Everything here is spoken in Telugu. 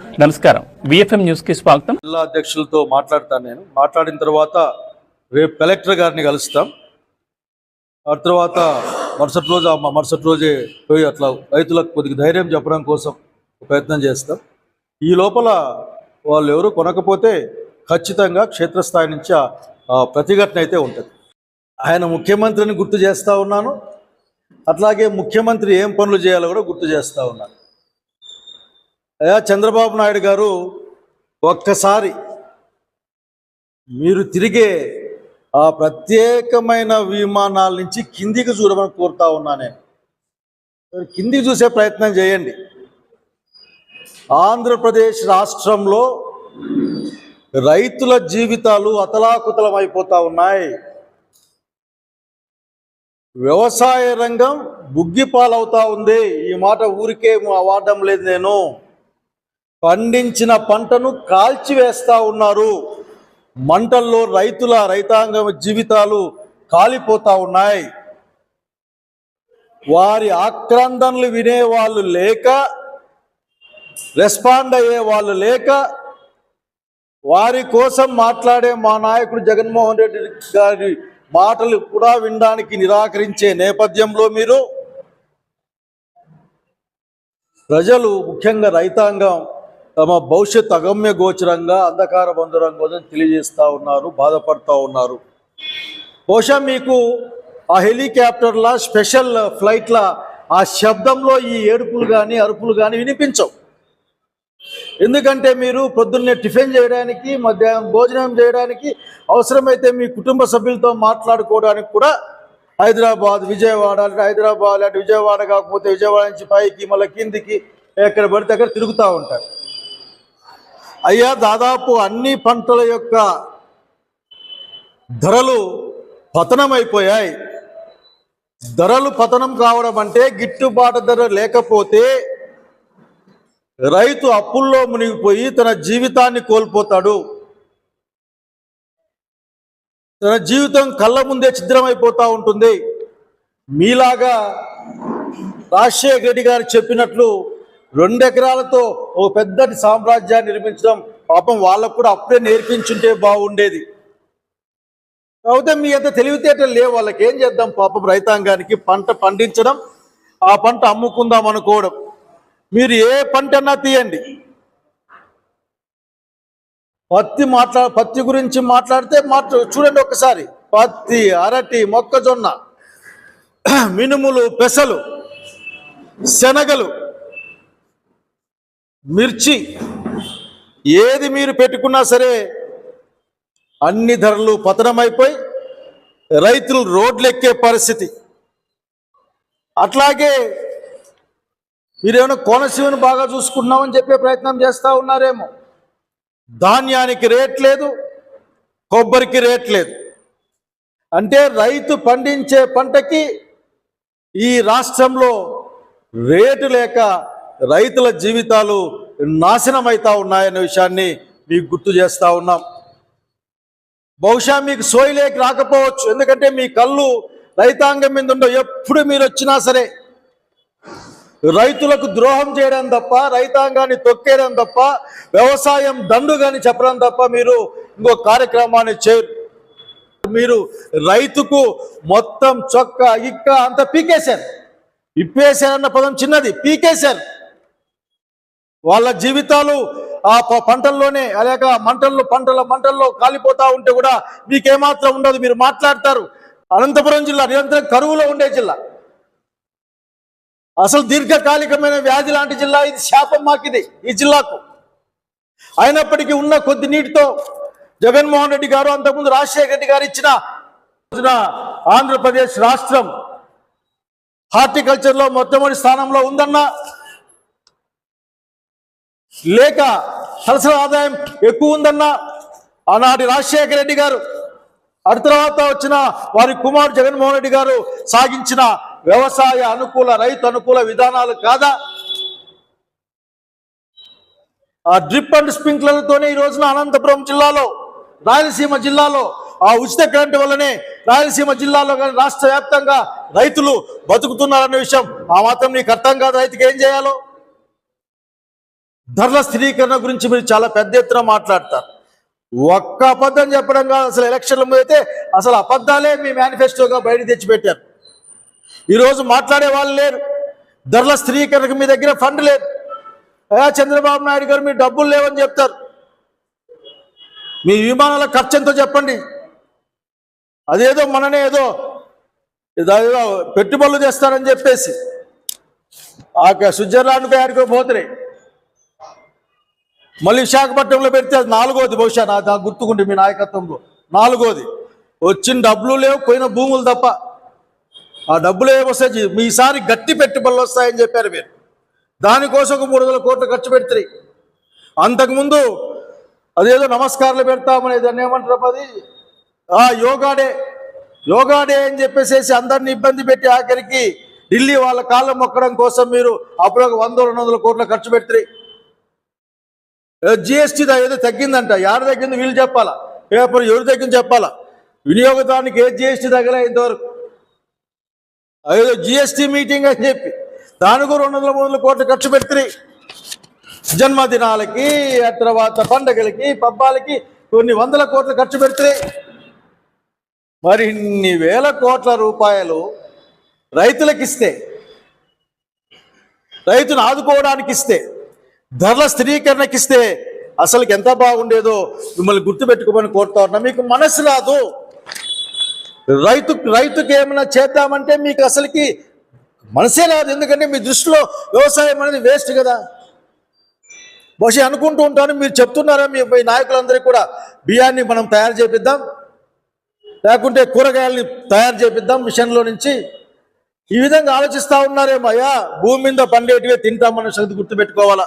నమస్కారం. విఎఫ్ఎం న్యూస్కి స్వాగతం. జిల్లా అధ్యక్షులతో మాట్లాడతాను నేను. మాట్లాడిన తర్వాత రేపు కలెక్టర్ గారిని కలుస్తాం. ఆ తర్వాత మరుసటి రోజు మరుసటి రోజే పోయి అట్లా రైతులకు కొద్దిగా ధైర్యం చెప్పడం కోసం ప్రయత్నం చేస్తాం. ఈ లోపల వాళ్ళు ఎవరు కొనకపోతే ఖచ్చితంగా క్షేత్రస్థాయి నుంచి ప్రతిఘటన అయితే ఉంటుంది. ఆయన ముఖ్యమంత్రిని గుర్తు చేస్తూ ఉన్నాను. అట్లాగే ముఖ్యమంత్రి ఏం పనులు చేయాలో కూడా గుర్తు చేస్తూ ఉన్నాను. అయ్యా చంద్రబాబు నాయుడు గారు ఒక్కసారి మీరు తిరిగే ఆ ప్రత్యేకమైన విమానాల నుంచి కిందికి చూడమని కోరుతా ఉన్నా నేను. కిందికి చూసే ప్రయత్నం చేయండి. ఆంధ్రప్రదేశ్ రాష్ట్రంలో రైతుల జీవితాలు అతలాకుతలం అయిపోతా ఉన్నాయి. వ్యవసాయ రంగం బుగ్గిపాలవుతా ఉంది. ఈ మాట ఊరికే వాడడం లేదు నేను. పండించిన పంటను కాల్చివేస్తా ఉన్నారు. మంటల్లో రైతుల రైతాంగం జీవితాలు కాలిపోతా ఉన్నాయి. వారి ఆక్రందనలు వినేవాళ్ళు లేక రెస్పాండ్ అయ్యే వాళ్ళు లేక వారి కోసం మాట్లాడే మా నాయకుడు జగన్మోహన్ రెడ్డి గారి మాటలు కూడా వినడానికి నిరాకరించే నేపథ్యంలో మీరు ప్రజలు ముఖ్యంగా రైతాంగం తమ భవిష్యత్ అగమ్య గోచరంగా అంధకార బంధురంగా తెలియజేస్తూ ఉన్నారు బాధపడుతూ ఉన్నారు. బహుశా మీకు ఆ హెలికాప్టర్ల స్పెషల్ ఫ్లైట్ల ఆ శబ్దంలో ఈ ఏడుపులు కానీ అరుపులు కానీ వినిపించవు. ఎందుకంటే మీరు పొద్దున్నే టిఫిన్ చేయడానికి మధ్యాహ్నం భోజనం చేయడానికి అవసరమైతే మీ కుటుంబ సభ్యులతో మాట్లాడుకోవడానికి కూడా హైదరాబాద్ విజయవాడ అంటే హైదరాబాద్ అంటే విజయవాడ కాకపోతే విజయవాడ నుంచి పైకి మళ్ళీ కిందికి ఎక్కడ పడితే అక్కడ తిరుగుతూ ఉంటారు. అయ్యా దాదాపు అన్ని పంటల యొక్క ధరలు పతనమైపోయాయి. ధరలు పతనం కావడం అంటే గిట్టుబాటు ధర లేకపోతే రైతు అప్పుల్లో మునిగిపోయి తన జీవితాన్ని కోల్పోతాడు. తన జీవితం కళ్ళ ముందే ఛిద్రమైపోతూ ఉంటుంది. మీలాగా రాజశేఖర రెడ్డి గారు చెప్పినట్లు రెండు ఎకరాలతో ఓ పెద్దటి సామ్రాజ్యాన్ని నిర్మించడం పాపం వాళ్ళకు కూడా అప్పుడే నేర్పించుంటే బాగుండేది. కాకపోతే మీ అంత తెలివితేటలు లేవు వాళ్ళకి. ఏం చేద్దాం? పాపం రైతాంగానికి పంట పండించడం ఆ పంట అమ్ముకుందాం అనుకోవడం. మీరు ఏ పంటన్నా తీయండి. పత్తి మాట్లా పత్తి గురించి మాట్లాడితే మాట్లా చూడండి ఒకసారి. పత్తి అరటి మొక్కజొన్న మినుములు పెసలు శనగలు మిర్చి ఏది మీరు పెట్టుకున్నా సరే అన్ని ధరలు పతనమైపోయి రైతులు రోడ్లెక్కే పరిస్థితి. అట్లాగే మీరేమైనా కోనసీమను బాగా చూసుకున్నామని చెప్పే ప్రయత్నం చేస్తూ ఉన్నారేమో. ధాన్యానికి రేట్ లేదు కొబ్బరికి రేట్ లేదు. అంటే రైతు పండించే పంటకి ఈ రాష్ట్రంలో రేటు లేక రైతుల జీవితాలు నాశనమవుతా ఉన్నాయనే విషయాన్ని మీకు గుర్తు చేస్తూ ఉన్నాం. బహుశా మీకు సోయిలేకి రాకపోవచ్చు. ఎందుకంటే మీ కళ్ళు రైతాంగం మీద ఉండవు ఎప్పుడు మీరు వచ్చినా సరే రైతులకు ద్రోహం చేయడం తప్ప రైతాంగాన్ని తొక్కేయడం తప్ప వ్యవసాయం దండుగాని చెప్పడం తప్ప మీరు ఇంకో కార్యక్రమాన్ని చేరు మీరు రైతుకు మొత్తం చొక్క ఇక్క అంత పీకేశారు. ఇప్పేశారన్న పదం చిన్నది. పీకేశారు. వాళ్ళ జీవితాలు ఆ పంటల్లోనే అలాగ మంటల్లో పంటల మంటల్లో కాలిపోతా ఉంటే కూడా మీకేమాత్రం ఉండదు. మీరు మాట్లాడతారు. అనంతపురం జిల్లా నిరంతరం కరువులో ఉండే జిల్లా. అసలు దీర్ఘకాలికమైన వ్యాధి లాంటి జిల్లా ఇది. శాపం మాకిది ఈ జిల్లాకు. అయినప్పటికీ ఉన్న కొద్ది నీటితో జగన్మోహన్ రెడ్డి గారు అంతకుముందు రాజశేఖర రెడ్డి గారు ఇచ్చిన ఆంధ్రప్రదేశ్ రాష్ట్రం హార్టికల్చర్లో మొట్టమొదటి స్థానంలో ఉందన్నా లేక సరసర ఆదాయం ఎక్కువ ఉందన్నా ఆనాటి రాజశేఖర రెడ్డి గారు అటు తర్వాత వచ్చిన వారి కుమారుడు జగన్మోహన్ రెడ్డి గారు సాగించిన వ్యవసాయ అనుకూల రైతు అనుకూల విధానాలు కాదా? ఆ డ్రిప్ అండ్ స్ప్రింక్లర్లతోనే ఈ రోజున అనంతపురం జిల్లాలో రాయలసీమ జిల్లాలో ఆ ఉచిత కరెంటు వల్లనే రాయలసీమ జిల్లాలో కానీ రాష్ట్ర వ్యాప్తంగా రైతులు బతుకుతున్నారనే విషయం ఆ మాత్రం నీకు అర్థం కాదు రైతుకి ఏం చేయాలో? ధరల స్థిరీకరణ గురించి మీరు చాలా పెద్ద ఎత్తున మాట్లాడతారు. ఒక్క అబద్ధం చెప్పడం కాదు అసలు ఎలక్షన్ల ముందు అయితే అసలు అబద్ధాలే మీ మేనిఫెస్టోగా బయట తెచ్చిపెట్టారు. ఈరోజు మాట్లాడే వాళ్ళు లేరు. ధరల స్థిరీకరణకు మీ దగ్గర ఫండ్ లేదు. అయ్యా చంద్రబాబు నాయుడు గారు మీ డబ్బులు లేవని చెప్తారు. మీ విమానాల ఖర్చు ఎంతో చెప్పండి. అదేదో మననే ఏదో పెట్టుబడులు చేస్తారని చెప్పేసి. ఆ స్విట్జర్లాండ్ ఆడికో పోతున్నాయి. మళ్ళీ విశాఖపట్నంలో పెడితే అది నాలుగోది బహుశా నా నాకు గుర్తుకుంటే మీ నాయకత్వంలో. నాలుగోది. వచ్చిన డబ్బులు లేవు పోయిన భూములు తప్ప. ఆ డబ్బులు ఏమొస్తాయి మీసారి గట్టి పెట్టుబడులు వస్తాయని చెప్పారు మీరు. దానికోసం ఒక మూడు వందల కోట్లు ఖర్చు పెడతాయి అంతకుముందు అదేదో నమస్కారాలు పెడతామని దాన్ని ఏమంటారు అది? ఆ యోగా డే. యోగా డే అని చెప్పేసేసి అందరిని ఇబ్బంది పెట్టి ఆఖరికి ఢిల్లీ వాళ్ళ కాళ్ళ మొక్కడం కోసం మీరు అప్పుడు ఒక వంద రెండు వందల కోట్ల ఖర్చు పెడతాయి జిఎస్టీ ఏదో తగ్గిందంట. ఎవరు తగ్గింది వీళ్ళు చెప్పాలా? పేపర్ ఎవరు తగ్గింది చెప్పాలా? వినియోగదానికి ఏ జిఎస్టీ తగ్గలే ఇంతవరకు. ఏదో జిఎస్టీ మీటింగ్ అని చెప్పి. దానికి రెండు వందల మూడు వందల కోట్లు ఖర్చు పెడుతుంది జన్మదినాలకి ఆ తర్వాత పండగలకి పబ్బాలకి కొన్ని వందల కోట్లు ఖర్చు పెడితే మరి ఇన్ని వేల కోట్ల రూపాయలు రైతులకు ఇస్తే రైతును ఆదుకోవడానికి ఇస్తే ధరల స్థిరీకరణకి ఇస్తే అసలుకి ఎంత బాగుండేదో మిమ్మల్ని గుర్తుపెట్టుకోమని కోరుతా ఉన్నా. మీకు మనసు రాదు. రైతు రైతుకి ఏమైనా చేద్దామంటే మీకు అసలుకి మనసే రాదు. ఎందుకంటే మీ దృష్టిలో వ్యవసాయం అనేది వేస్ట్ కదా. బహుశా అనుకుంటూ ఉంటాను. మీరు చెప్తున్నారా మీ మీ నాయకులందరికీ కూడా బియ్యాన్ని మనం తయారు చేపిద్దాం. లేకుంటే కూరగాయల్ని తయారు చేపిద్దాం మిషన్లో నుంచి. ఈ విధంగా ఆలోచిస్తూ ఉన్నారేమో అయ్యా. భూమి మీద పండేటివే తింటామన్న సంగతి గుర్తుపెట్టుకోవాలా?